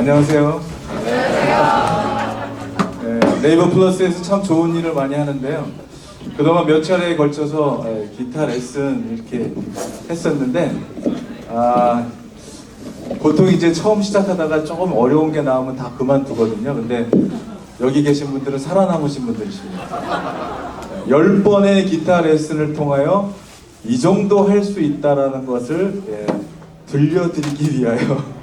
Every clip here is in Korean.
안녕하세요. 네, 네이버 플러스에서 참 좋은 일을 많이 하는데요. 그동안 몇 차례에 걸쳐서 예, 기타 레슨 이렇게 했었는데, 아, 보통 이제 처음 시작하다가 조금 어려운 게 나오면 다 그만두거든요. 근데 여기 계신 분들은 살아남으신 분들이십니다. 열 번의 기타 레슨을 통하여 이 정도 할 수 있다라는 것을 예, 들려드리기 위하여 예, 예, 시-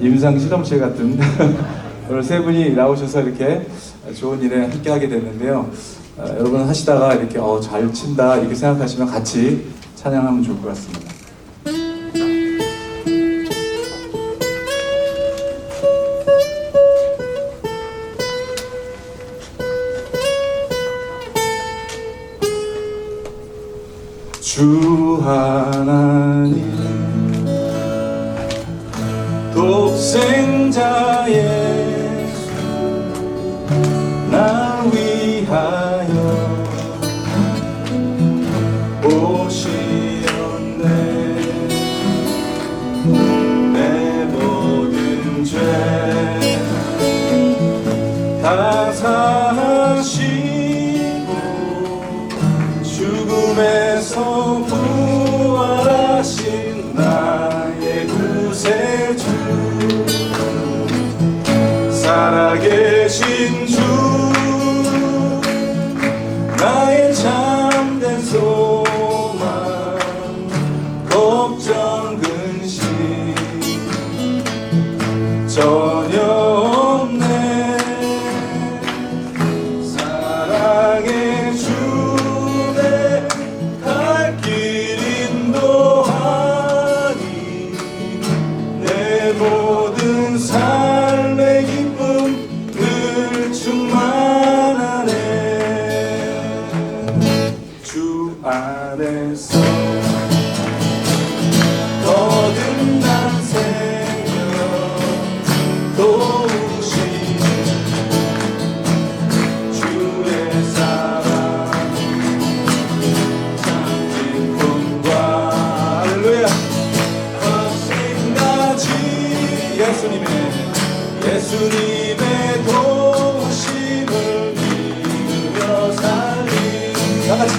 임상 실험실 같은 오늘 세 분이 나오셔서 이렇게 좋은 일에 함께 하게 됐는데요. 어, 여러분 하시다가 이렇게 어, 잘 친다 이렇게 생각하시면 같이 찬양하면 좋을 것 같습니다. 주 하나님 사시고 죽음에서 부활하신 나의 구세주. 살아계신 주 나의 참된 소망 걱정 근심 전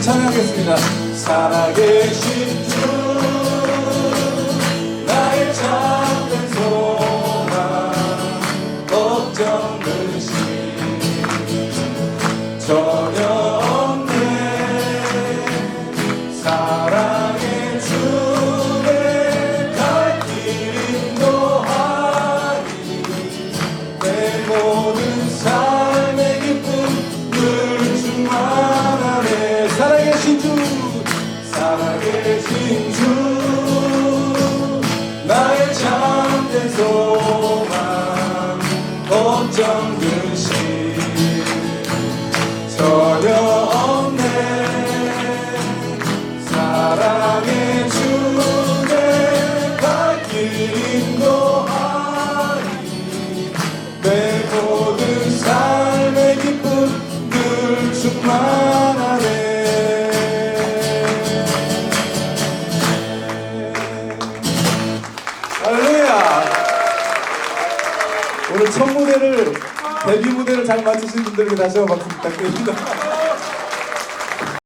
찬양하겠습니다. 살아계신 주 나의 참된 소망 걱정 근심 전혀 없네. 사랑 걱정 근 오늘 첫 무대를 데뷔 무대를 잘 마치신 분들에게 다시 한번 박수 부탁드립니다